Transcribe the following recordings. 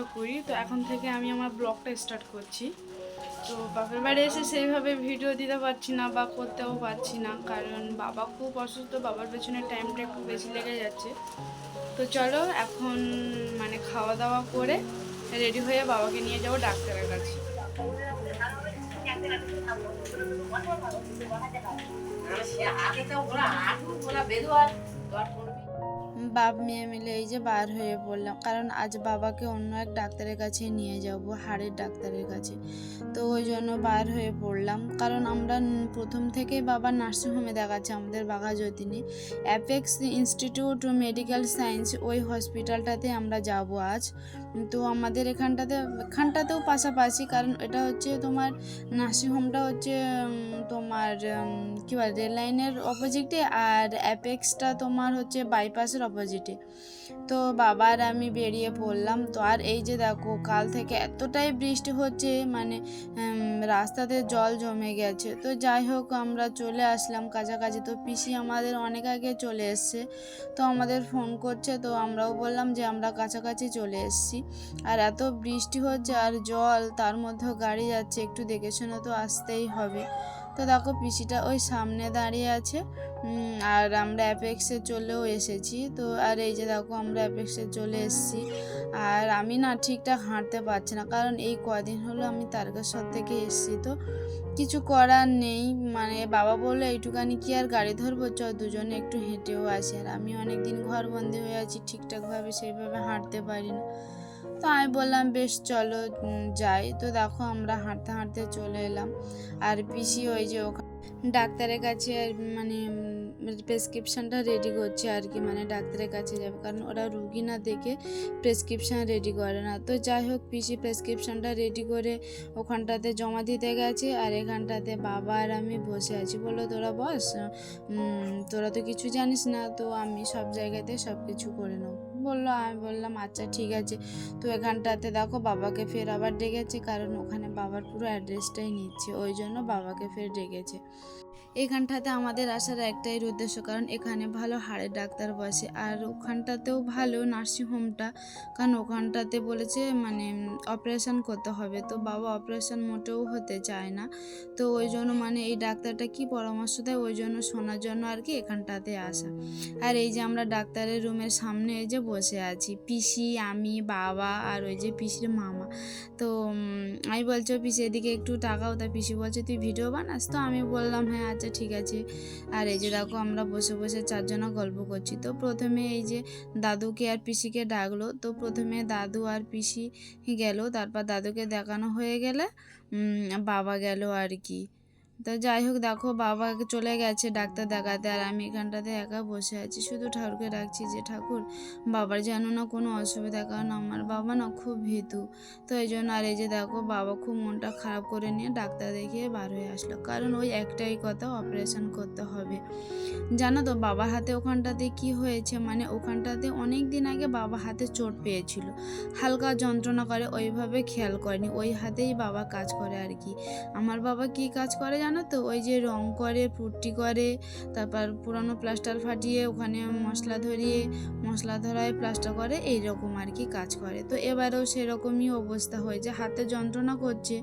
ব্লগটা করি। তো এখন থেকে আমি আমার ব্লগটা স্টার্ট করছি। তো বাপের বাড়ি এসে সেইভাবে ভিডিও দিতে পারছি না বা করতেও পারছি না। কারণ বাবা খুব অসুস্থ, বাবার পেছনে টাইমটা একটু বেশি লেগে যাচ্ছে। তো চলো এখন মানে খাওয়া দাওয়া করে রেডি হয়ে বাবাকে নিয়ে যাব ডাক্তারের কাছে। বাপ মেয়ে মিলে এই যে বার হয়ে পড়লাম। কারণ আজ বাবাকে অন্য এক ডাক্তারের কাছে নিয়ে যাব, হাড়ের ডাক্তারের কাছে। তো ওই জন্য বার হয়ে পড়লাম। কারণ আমরা প্রথম থেকেই বাবা নার্সিংহোমে দেখাচ্ছে আমাদের বাঘা যতীনে। অ্যাপেক্স ইনস্টিটিউট মেডিকেল সায়েন্স ওই হসপিটালটাতে আমরা যাব আজ। তো আমাদের এখানটাতে, এখানটাতেও পাশাপাশি, কারণ এটা হচ্ছে তোমার নার্সিংহোমটা হচ্ছে তোমার কী বলে, রেল লাইনের অপোজিটে আর অ্যাপেক্সটা তোমার হচ্ছে বাইপাসের অপোজিটে তো বাবার আমি বেরিয়ে পড়লাম। তো আর এই যে দেখো, কাল থেকে এতটাই বৃষ্টি হচ্ছে মানে রাস্তাতে জল জমে গেছে। তো যাই হোক, আমরা চলে আসলাম কাছাকাছি। তো পিসি আমাদের অনেক আগে চলে এসছে। তো আমাদের ফোন করছে, তো আমরাও বললাম যে আমরা কাছাকাছি চলে এসেছি। আর এত বৃষ্টি হচ্ছে আর জল, তার মধ্যেও গাড়ি যাচ্ছে, একটু দেখে শুনে তো আসতেই হবে। তো দেখো, পিসিটা ওই সামনে দাঁড়িয়ে আছে। আর আমরা অ্যাপেক্সে চলেও এসেছি। তো, আর এই যে দেখো, আমরা অ্যাপেক্সে চলে এসেছি। আর আমি না ঠিকঠাক হাঁটতে পারছি না, কারণ এই কদিন হলো আমি তারকেশ্বর থেকে এসেছি। তো, কিছু করার নেই। মানে বাবা বলল, এইটুকানি কি আর গাড়ি ধরবো? চ দুজনে একটু হেঁটেও আসি। আর আমি অনেক অনেকদিন ঘরবন্দি হয়ে আছি, ঠিকঠাকভাবে সেইভাবে হাঁটতে পারি না। তো আমি বললাম, বেশ, চলো যাই। তো দেখো, আমরা হাঁটতে হাঁটতে চলে এলাম। আর পিসি ওই যে ওখানে ডাক্তারের কাছে মানে প্রেসক্রিপশানটা রেডি করছে আর কি মানে ডাক্তারের কাছে যাবে। কারণ ওরা রুগী না দেখে প্রেসক্রিপশান রেডি করে না। তো যাই হোক, পিসি প্রেসক্রিপশানটা রেডি করে ওখানটাতে জমা দিতে গেছে আর এখানটাতে বাবা আর আমি বসে আছি। বলল, তোরা বস তোরা তো কিছু জানিস না, তো আমি সব জায়গাতে সব কিছু করে নেব। বলল, আমি বললাম আচ্ছা ঠিক আছে। তো এখানটাতে দেখো, বাবাকে ফের আবার ডেকেছে, কারণ ওখানে বাবার পুরো অ্যাড্রেসটাই নিচ্ছে, ওই জন্য বাবাকে ফের ডেকেছে। এখানটাতে আমাদের আসার একটাই উদ্দেশ্য, কারণ এখানে ভালো হাড়ের ডাক্তার বসে। আর ওখানটাতেও ভালো নার্সিংহোমটা কারণ ওখানটাতে বলেছে মানে অপারেশন করতে হবে। তো বাবা অপারেশন মোটেও হতে চায় না। তো ওই জন্য মানে এই ডাক্তারটা কি পরামর্শ দেয়, ওই জন্য শোনার জন্য আর কি এখানটাতে আসা। আর এই যে আমরা ডাক্তারের রুমের সামনে এই যে বসে আছি, পিসি, আমি, বাবা আর ওই যে পিসির মামা। তো আমি বলছি পিসি, এদিকে একটু টাকাও তা পিসি বলছে, তুই ভিডিও বানাস? তো আমি বললাম হ্যাঁ আচ্ছা ঠিক আছে। আর এই যে দেখো আমরা বসে বসে চারজনা গল্প করছি। তো প্রথমে এই যে দাদুকে আর পিসিকে ডাকলো। তো প্রথমে দাদু আর পিসি গেল। তারপর দাদুকে দেখানো হয়ে গেলে বাবা গেল আর কি। তো যাই হোক, দেখো বাবা চলে গেছে ডাক্তার দেখাতে আর আমি এখানটাতে একা বসে আছি। শুধু ঠাকুরকে ডাকছি যে, ঠাকুর, বাবার যেন না কোনো অসুবিধা, কারণ আমার বাবা না খুব ভীতু। তো এই জন্য আর এই যে দেখো, বাবা খুব মনটা খারাপ করে নিয়ে ডাক্তার দেখিয়ে বার হয়ে আসলো। কারণ ওই একটাই কথা, অপারেশন করতে হবে। জানো তো, বাবার হাতে ওখানটাতে কি হয়েছে? মানে ওখানটাতে অনেক দিন আগে বাবা হাতে চোট পেয়েছিল। হালকা যন্ত্রণা করে, ওইভাবে খেয়াল করেনি। ওই হাতেই বাবা কাজ করে আর কি। আমার বাবা কি কাজ করে জানো তো? ওই যে রং করে, পুট্টি করে, তারপর পুরানো প্লাস্টার ফাটিয়ে ওখানে মশলা ধরিয়ে, মশলা ধরায় প্লাস্টার করে এই রকম আর কি কাজ করে। তো এবারেও সেরকমই অবস্থা হয়েছে। হাতে যন্ত্রণা করছে।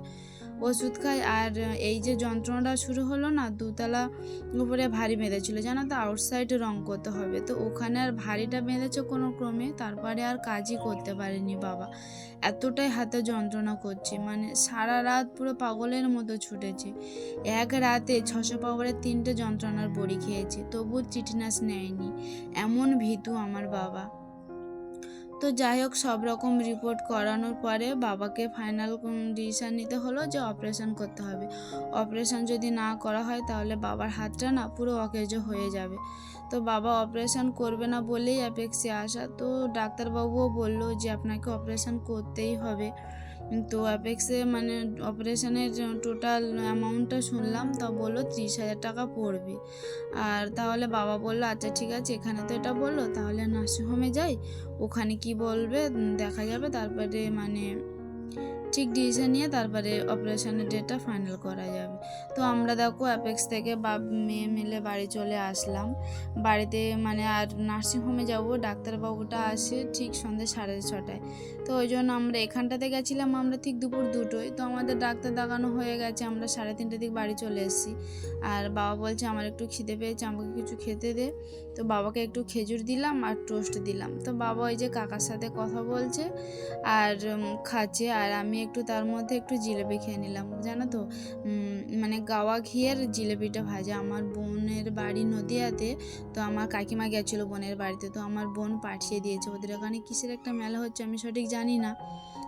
ওষুধ খাই। আর এই যে যন্ত্রণাটা শুরু হলো না, দুতলা উপরে ভারী বেঁধেছিল। জানো তো আউটসাইডে রং করতে হবে। তো ওখানে আর ভারীটা বেঁধেছে কোনো ক্রমে, তারপরে আর কাজই করতে পারেনি বাবা। এতটাই হাতে যন্ত্রণা করছে। মানে সারা রাত পুরো পাগলের মতো ছুটেছে। এক রাতে ছশো পাওয়ারের তিনটে যন্ত্রণার বড়ি খেয়েছে। তবু চিটিনাস নেয়নি। এমন ভীতু আমার বাবা। তো যাই হোক, সব রকম রিপোর্ট করানোর পরে বাবাকে ফাইনাল ডিসিশান নিতে হলো যে অপারেশন করতে হবে। অপারেশন যদি না করা হয় তাহলে বাবার হাতটা না পুরো অকেজ হয়ে যাবে। তো বাবা অপারেশন করবে না বলেই অ্যাপেক্সে আসা। তো ডাক্তারবাবুও বলল যে আপনাকে অপারেশন করতেই হবে। তো অ্যাপেক্সে মানে অপারেশনের টোটাল অ্যামাউন্টটা শুনলাম, তা বলল ত্রিশ হাজার টাকা পড়বে। আর তাহলে বাবা বলল আচ্ছা ঠিক আছে, এখানে তো এটা বলল, তাহলে নার্সিংহোমে যাই, ওখানে কি বলবে দেখা যাবে, তারপরে মানে ঠিক ডিসিশন নিয়ে তারপরে অপারেশনের ডেটটা ফাইনাল করা যাবে। তো আমরা দেখো অ্যাপেক্স থেকে বা মেয়ে মিলে বাড়ি চলে আসলাম। বাড়িতে মানে আর নার্সিংহোমে যাব, ডাক্তারবাবুটা আসে ঠিক সন্ধ্যে সাড়ে ছটায়। তো ওই জন্য আমরা এখানটাতে গেছিলাম আমরা ঠিক দুপুর দুটোয়। তো আমাদের ডাক্তার দেখানো হয়ে গেছে, আমরা সাড়ে তিনটের দিক বাড়ি চলে এসেছি। আর বাবা বলছে, আমার একটু খিদে পেয়েছে, আমাকে কিছু খেতে দে। তো বাবাকে একটু খেজুর দিলাম আর টোস্ট দিলাম। তো বাবা ওই যে কাকার সাথে কথা বলছে আর খাচ্ছে। আর আমি একটু তার মধ্যে একটু জিলেপি খেয়ে নিলাম। জানো তো? মানে গাওয়া ঘিয়ের জিলেপিটা ভাজা। আমার বোনের বাড়ি নদিয়াতে, তো আমার কাকিমা গেছিল বোনের বাড়িতে। তো আমার বোন পাঠিয়ে দিয়েছে ওদের। ওখানে কিসের একটা মেলা হচ্ছে আমি সঠিক জানি না।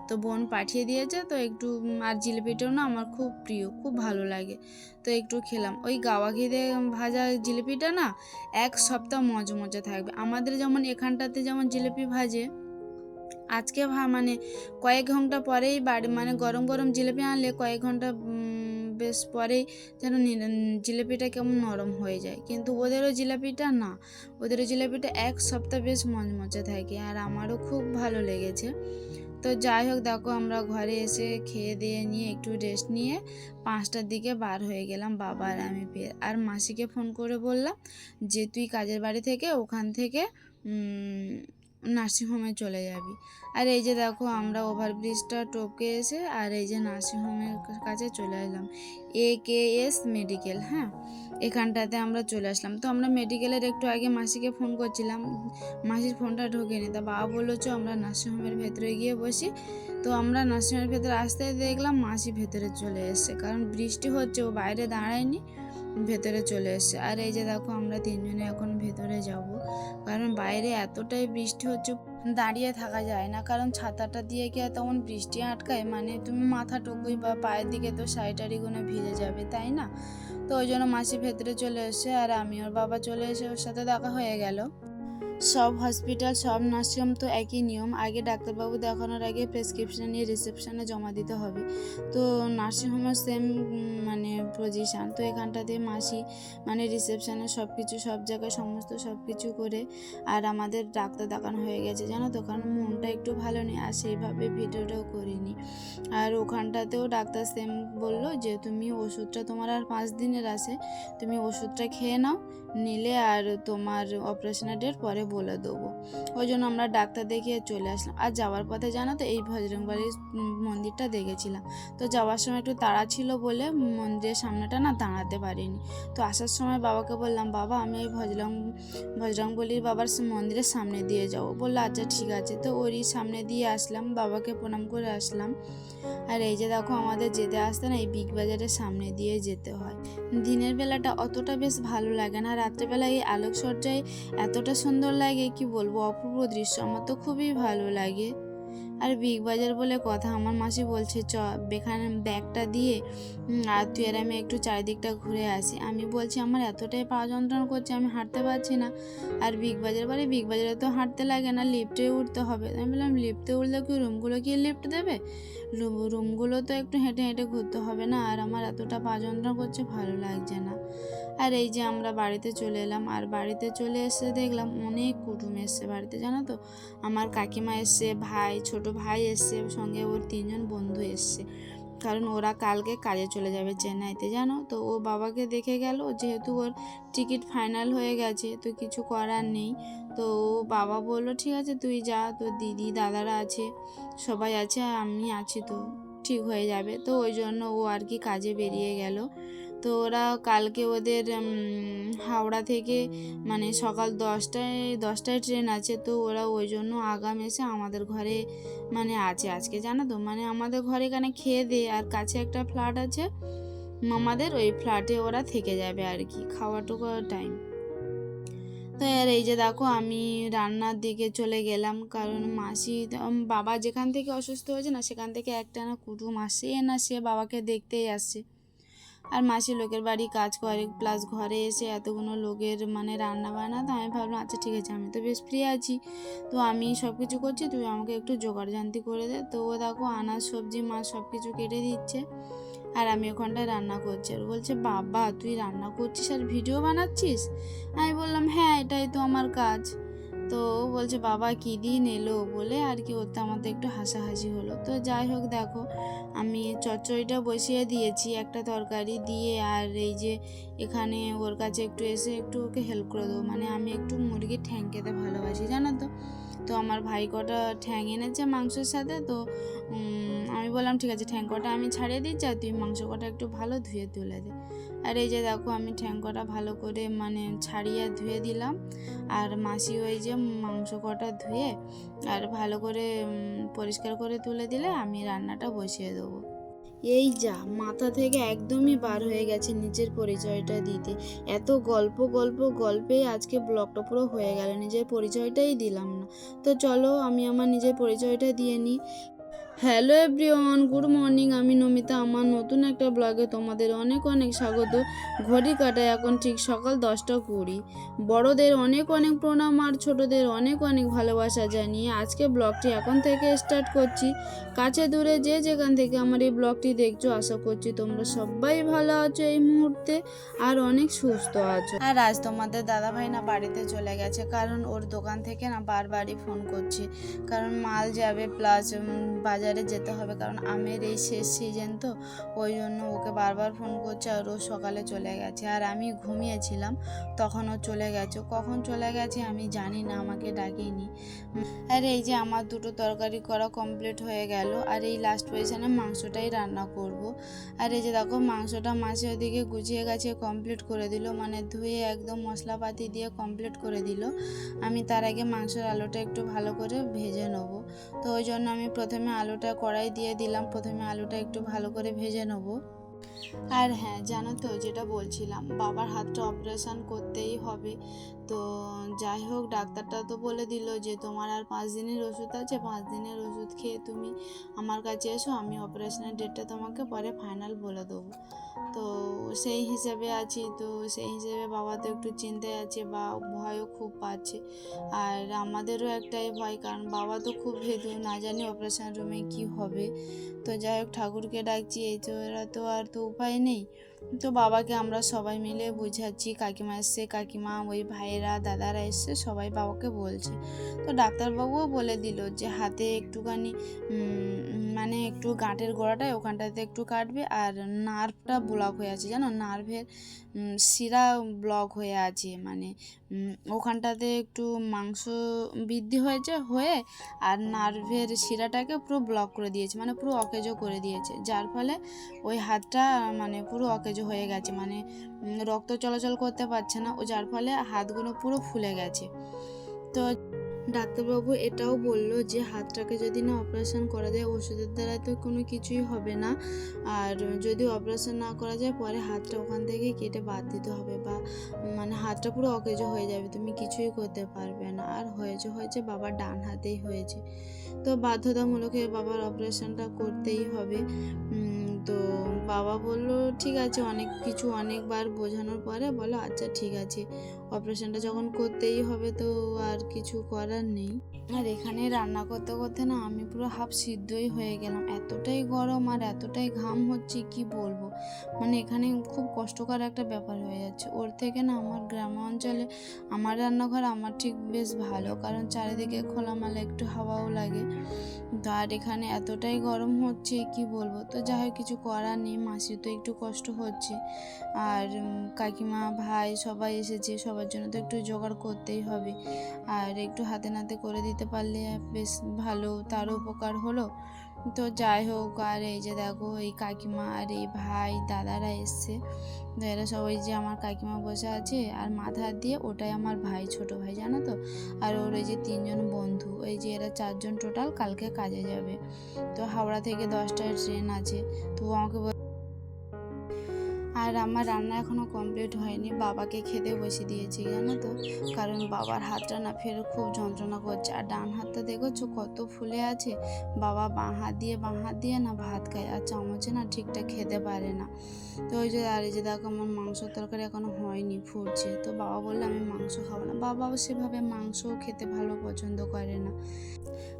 তো বোন পাঠিয়ে দিয়েছে, তো একটু আর জিলিপিটাও না আমার খুব প্রিয়, খুব ভালো লাগে। তো একটু খেলাম। ওই গাওয়া ঘিতে ভাজা জিলিপিটা না এক সপ্তাহ মজা মজা থাকবে। আমাদের যেমন এখানটাতে যেমন জিলিপি ভাজে আজকে ভা মানে কয়েক ঘণ্টা পরেই বাড়ি মানে গরম গরম জিলিপি আনলে কয়েক ঘণ্টা বেশ পরেই যেন জিলিপিটা কেমন নরম হয়ে যায়। কিন্তু ওদেরও জিলিপিটা না। ওদেরও জিলিপিটা এক সপ্তাহ বেশ মজমজা থাকে আর আমারও খুব ভালো লেগেছে। তো যাই হোক, দেখো আমরা ঘরে এসে খেয়ে দিয়ে নিয়ে একটু রেস্ট নিয়ে পাঁচটার দিকে বার হয়ে গেলাম বাবা আর আমি ফের আর মাসিকে ফোন করে বললাম যে, তুই কাজের বাড়ি থেকে ওখান থেকে নার্সিংহোমে চলে যাবি। আর এই যে দেখো আমরা ওভারব্রিজটা টপকে এসে আর এই যে নার্সিংহোমের কাছে চলে এলাম। এ কে এস মেডিকেল হ্যাঁ? এখানটাতে আমরা চলে আসলাম। তো আমরা মেডিকেলের একটু আগে মাসিকে ফোন করছিলাম। মাসির ফোনটা ঢোকেনি। তা বাবা বলল, চো, আমরা নার্সিংহোমের ভেতরে গিয়ে বসি। তো আমরা নার্সিংহোমের ভেতরে আসতে দেখলাম মাসি ভেতরে চলে এসছে। কারণ বৃষ্টি হচ্ছে, ও বাইরে দাঁড়ায়নি। ভেতরে চলে এসছে। আর এই যে দেখো, আমরা তিনজনে এখন ভেতরে যাব। কারণ বাইরে এতটাই বৃষ্টি হচ্ছে, দাঁড়িয়ে থাকা যায় না। কারণ ছাতাটা দিয়ে কি আর তখন বৃষ্টি আটকায়? মানে তুমি মাথা টুকুই বা পায়ের দিকে তো শাড়িটারিগুলো ভিজে যাবে, তাই না? তো ওই জন্য মাসি ভেতরে চলে এসছে, আর আমি ওর বাবা চলে এসে ওর সাথে দেখা হয়ে গেল। সব হসপিটাল, সব নার্সিংহোম তো একই নিয়ম। আগে ডাক্তারবাবু দেখানোর আগে প্রেসক্রিপশন নিয়ে রিসেপশনে জমা দিতে হবে। তো নার্সিংহোমের সেম মানে পজিশান তো এখানটাতে মাসি মানে রিসেপশনে সব কিছু সব জায়গায় সমস্ত সব কিছু করে আর আমাদের ডাক্তার দেখানো হয়ে গেছে। জানো তো, কারণ মনটা একটু ভালো নেই, আর সেইভাবে ভিডিওটাও করিনি। আর ওখানটাতেও ডাক্তার সেম বলল যে, তুমি ওষুধটা তোমার আর পাঁচ দিনের আছে। তুমি ওষুধটা খেয়ে নাও নিলে আর তোমার অপারেশনের ডেট পরে বলে দেবো। ওই জন্য আমরা ডাক্তার দেখিয়ে চলে আসলাম। আর যাওয়ার পথে জানো তো, এই ভজরংবাড়ির মন্দিরটা দেখেছিলাম। তো যাওয়ার সময় একটু তাড়া ছিল বলে মন্দিরের সামনেটা না দাঁড়াতে পারিনি। তো আসার সময় বাবাকে বললাম, বাবা, আমি এই ভজরং বজরংবলির বাবার মন্দিরের সামনে দিয়ে যাব। বলল আচ্ছা ঠিক আছে। তো ওরই সামনে দিয়ে আসলাম, বাবাকে প্রণাম করে আসলাম। আর এই যে দেখো, আমাদের যেতে আসতে না এই বিগ বাজারের সামনে দিয়ে যেতে হয়। দিনের বেলাটা অতটা বেশ ভালো লাগে না। রাত্রেবেলা এই আলোকসজ্জায় এতটা সুন্দর লাগে, কি বলব? অপূর্ব দৃশ্য। আমার তো খুবই ভালো লাগে। আর বিগ বাজার বলে কথা আমার মাসি বলছে, চ, বেখানে ব্যাগটা দিয়ে আর তুই আর আমি একটু চারিদিকটা ঘুরে আসি। আমি বলছি, আমার এতটাই পা যন্ত্রণা করছে, আমি হাঁটতে পারছি না। আর বিগ বাজার বলে, বিগ বাজারে তো হাঁটতে লাগে না, লিফটে উঠতে হবে। আমি বললাম, লিফটে উঠলে কি রুমগুলো কি লিফট দেবে? রুম- রুমগুলো তো একটু হেঁটে হেঁটে ঘুরতে হবে না, আর আমার এতটা পা যন্ত্রণা করছে, ভালো লাগছে না। আর এই যে আমরা বাড়িতে চলে এলাম, আর বাড়িতে চলে এসে দেখলাম অনেক কুটুম এসছে বাড়িতে, জানো তো? আমার কাকিমা এসছে, ভাই, ছোট ভাই এসছে, সঙ্গে ওর তিনজন বন্ধু এসছে। কারণ ওরা কালকে কাজে চলে যাবে চেন্নাইতে, জানো? তো ও বাবাকে দেখে গেল, যেহেতু ওর টিকিট ফাইনাল হয়ে গেছে, তো কিছু করার নেই। তো ও বাবা বলল, ঠিক আছে, তুই যা, তোর দিদি, দাদারা আছে, সবাই আছে, আমি আছি তো, ঠিক হয়ে যাবে। তো ওই জন্য ও আর কি কাজে বেরিয়ে গেল। তো ওরা কালকে ওদের হাওড়া থেকে মানে সকাল দশটায় দশটায় ট্রেন আছে, তো ওরা ওই জন্য আগাম এসে আমাদের ঘরে মানে আছে আজকে, জানো তো? মানে আমাদের ঘরে এখানে খেয়ে দে, আর কাছে একটা ফ্ল্যাট আছে, মামাদের, ওই ফ্ল্যাটে ওরা থেকে যাবে আর কি, খাওয়া খাওয়াটুকু টাইম তো আর এই যে দেখো, আমি রান্নার দিকে চলে গেলাম, কারণ মাসি বাবা যেখান থেকে অসুস্থ হয়েছে না, সেখান থেকে একটা না কুটুম আসে, না সে বাবাকে দেখতেই আসছে আর মাসি লোকের বাড়ি কাজ করে প্লাস ঘরে এসে এতগুলো লোকের মানে রান্না বান্না, তো আমি ভাবলাম আচ্ছা ঠিক আছে, আমি তো বেশ ফ্রি আছি। তো আমি সব কিছু করছি তুই আমাকে একটু জোগাড় জান্তি করে দে। তো ও দেখো, আনাজ, সবজি, মাছ সব কিছু কেটে দিচ্ছে আর আমি ওখানটায় রান্না করছি। আর বলছে, বাবা, তুই রান্না করছিস আর ভিডিও বানাচ্ছিস? আমি বললাম হ্যাঁ এটাই তো আমার কাজ। তো ও বলছে, বাবা, কী দিন এলো? বলে আর কি ওতে আমাদের একটু হাসাহাসি হলো। তো যাই হোক, দেখো, আমি চচ্চড়িটা বসিয়ে দিয়েছি একটা তরকারি দিয়ে। আর এই যে এখানে ওর কাছে একটু এসে একটু ওকে হেল্প করে দেবো। মানে আমি একটু মুরগির ঠ্যাং খেতে ভালোবাসি, জানো তো? তো আমার ভাই কটা ঠ্যাং এনেছে মাংসের সাথে, তো আমি বললাম, ঠিক আছে ঠ্যাং কটা আমি ছাড়িয়ে দিচ্ছি আর তুই মাংস কটা একটু ভালো ধুয়ে তুলে দে। আর এই যে দেখো, আমি ঠ্যাং কটা ভালো করে মানে ছাড়িয়ে ধুয়ে দিলাম। আর মাসি ওই যে মাংস কটা ধুয়ে আর ভালো করে পরিষ্কার করে তুলে দিলে আমি রান্নাটা বসিয়ে দেবো। এই যা, মাথা থেকে একদমই বার হয়ে গেছে নিজের পরিচয়টা দিতে। এত গল্প গল্প গল্পেই আজকে ব্লগটা পুরো হয়ে গেল, নিজের পরিচয়টাই দিলাম না। তো চলো, আমি আমার নিজের পরিচয়টা দিয়ে নিই। Hello everyone, good morning. আমি নমিতা, আমার নতুন একটা ব্লগে তোমাদের অনেক অনেক স্বাগত। ঘড়ি কাটায় এখন ঠিক সকাল দশটা কুড়ি। বড়দের অনেক অনেক প্রণাম আর ছোটদের অনেক অনেক ভালোবাসা জানিয়ে আজকে ব্লগটি এখন থেকে স্টার্ট করছি। কাছে দূরে যে যেখান থেকে আমার এই ব্লগটি দেখছ, আশা করছি তোমরা সবাই ভালো আছো এই মুহূর্তে আর অনেক সুস্থ আছো। আর আজ তোমাদের দাদা ভাই না বাড়িতে চলে গেছে, কারণ ওর দোকান থেকে না বারবারই ফোন করছে। কারণ মাল যাবে প্লাস বাজারে যেতে হবে, কারণ আমের এই শেষ সিজন তো। ওই জন্য ওকে বারবার ফোন করছে আর ও সকালে চলে গেছে। আর আমি ঘুমিয়েছিলাম, তখন ও চলে গেছে। কখন চলে গেছে আমি জানি না, আমাকে ডাকেনি। আর এই যে আমার দুটো তরকারি করা কমপ্লিট হয়ে গেল, আর এই লাস্ট পজিশনে মাংসটাই রান্না করব। আর এই যে দেখো, মাংসটা মাসে ওদিকে গুছিয়ে গেছে কমপ্লিট করে দিল। মানে ধুয়ে একদম মশলাপাতি দিয়ে কমপ্লিট করে দিল। আমি তার আগে মাংসের আলুটা একটু ভালো করে ভেজে নেব। তো ওই জন্য আমি প্রথমে আলুটা কড়াই দিয়ে দিলাম। প্রথমে আলুটা একটু ভালো করে ভেজে নেব। আর হ্যাঁ জানো তো যেটা বলছিলাম, বাবার হাতটা অপারেশন করতেই হবে। তো যাই হোক, ডাক্তারটা তো বলে দিল যে তোমার আর পাঁচ দিনের ওষুধ আছে, পাঁচ দিনের ওষুধ খেয়ে তুমি আমার কাছে এসো, আমি অপারেশনের ডেটটা তোমাকে পরে ফাইনাল বলে দেবো। তো সেই হিসেবে আছি, তো সেই হিসেবে বাবা তো একটু চিন্তায় আছে বা ভয়ও খুব পাচ্ছে। আর আমাদেরও একটাই ভয়, কারণ বাবা তো খুব ভেদু, না জানি অপারেশন রুমে কি হবে। তো যাই হোক, ঠাকুরকে ডাকছি, এই তো এরা তো আর তো উপায় নেই। তো বাবাকে আমরা সবাই মিলে বুঝাচ্ছি, কাকিমা এসছে, কাকিমা ওই ভাইয়েরা, দাদারা এসছে, সবাই বাবাকে বলছে। তো ডাক্তারবাবুও বলে দিল যে হাতে একটুখানি মানে একটু গাঁটের গোড়াটায় ওখানটাতে একটু কাটবে আর নার্ভটা ব্লক হয়ে আছে। জানো, নার্ভের শিরা ব্লক হয়ে আছে মানে ওখানটাতে একটু মাংস বৃদ্ধি হয়েছে, হয়ে আর নার্ভের শিরাটাকে পুরো ব্লক করে দিয়েছে মানে পুরো অকেজো করে দিয়েছে। যার ফলে ওই হাতটা মানে পুরো অকেজো হয়ে গেছে মানে রক্ত চলাচল করতে পারছে না, ও যার ফলে হাতগুলো পুরো ফুলে গেছে। তো ডাক্তারবাবু এটাও বলল যে হাতটাকে যদি না অপারেশন করা যায়, ওষুধের দ্বারা তো কোনো কিছুই হবে না। আর যদি অপারেশন না করা যায়, পরে হাতটা ওখান থেকে কেটে বাদ দিতে হবে বা মানে হাতটা পুরো অকেজো হয়ে যাবে, তুমি কিছুই করতে পারবে না। আর হয়েছে হয়েছে, বাবার ডান হাতেই হয়েছে। তো বাধ্যতামূলক বাবার অপারেশনটা করতেই হবে। তো বাবা বলল, ঠিক আছে, অনেক কিছু অনেকবার বোঝানোর পরে বলো আচ্ছা ঠিক আছে। অপারেশনটা যখন করতেই হবে তো আর কিছু করার নেই। আর এখানে রান্না করতে করতে না আমি পুরো হাফ সিদ্ধই হয়ে গেলাম। এতটাই গরম আর এতটাই ঘাম হচ্ছে, কি বলব? মানে এখানে খুব কষ্টকর একটা ব্যাপার হয়ে যাচ্ছে। ওর থেকে না আমার গ্রাম অঞ্চলে আমার রান্নাঘর আমার ঠিক বেশ ভালো। কারণ চারিদিকে খোলামেলা একটু হাওয়াও লাগে। তো আর এখানে এতটাই গরম হচ্ছে, কি বলব? তো যাই হোক, কিছু করার নেই। মাসি তো একটু কষ্ট হচ্ছে। আর কাকিমা, ভাই সবাই এসেছে সবার জন্য তো একটু জোগাড় করতেই হবে। আর একটু হাতে নাতে করে দিতে পারলে বেশ ভালো, তারও উপকার হলো। তো যাই হোক, আর এই যে দেখো, এই কাকিমা আর এই ভাই, দাদারা এসছে। তো এরা সবাই যে আমার কাকিমা বসে আছে, আর মাথা দিয়ে ওটাই আমার ভাই, ছোট ভাই, জানো তো? আর ওর এই যে তিনজন বন্ধু, এই যে এরা চারজন টোটাল কালকে কাজে যাবে। তো হাওড়া থেকে দশটায় ট্রেন আছে। তো আমাকে আর আমার রান্না এখনও কমপ্লিট হয়নি। বাবাকে খেতে বসে দিয়েছি, জানো তো? কারণ বাবার হাতটা না ফের খুব যন্ত্রণা করছে। আর ডান হাতটা দেখেছ কত ফুলে আছে? বাবা বাঁ হাত দিয়ে, বাঁ হাত দিয়ে না ভাত খায়, আর চামচে না ঠিকঠাক খেতে পারে না। তো ওই যে, আর যে দেখো, আমার মাংস তরকারি এখনও হয়নি, ফুটছে। তো বাবা বলল, আমি মাংস খাব না। বাবাও সেভাবে মাংসও খেতে ভালো পছন্দ করে না।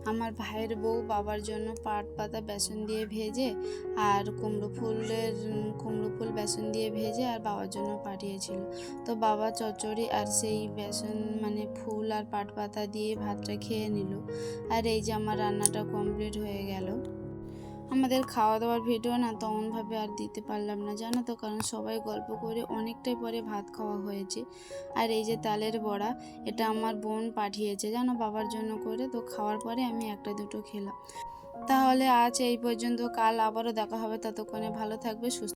আমার ভাইয়ের বউ বাবার জন্য পাট পাতা, বেসন দিয়ে ভেজে আর কুমড়ো ফুলের কুমড়ো ফুল, বেসন বেসন দিয়ে ভেজে আর বাবার জন্য পাঠিয়েছিল। তো বাবা চচ্চড়ি আর সেই বেসন মানে ফুল আর পাট পাতা দিয়ে ভাতটা খেয়ে নিল। আর এই যে আমার রান্নাটা কমপ্লিট হয়ে গেল। আমাদের খাওয়া দাওয়ার ভিডিও না তেমনভাবে আর দিতে পারলাম না, জানো তো? কারণ সবাই গল্প করে অনেকটাই পরে ভাত খাওয়া হয়েছে। আর এই যে তালের বড়া, এটা আমার বোন পাঠিয়েছে, জানো? বাবার জন্য করে। তো খাওয়ার পরে আমি একটা দুটো খেলাম। তাহলে আজ এই পর্যন্ত, কাল আবারও দেখা হবে। ততক্ষণে ভালো থাকবে, সুস্থ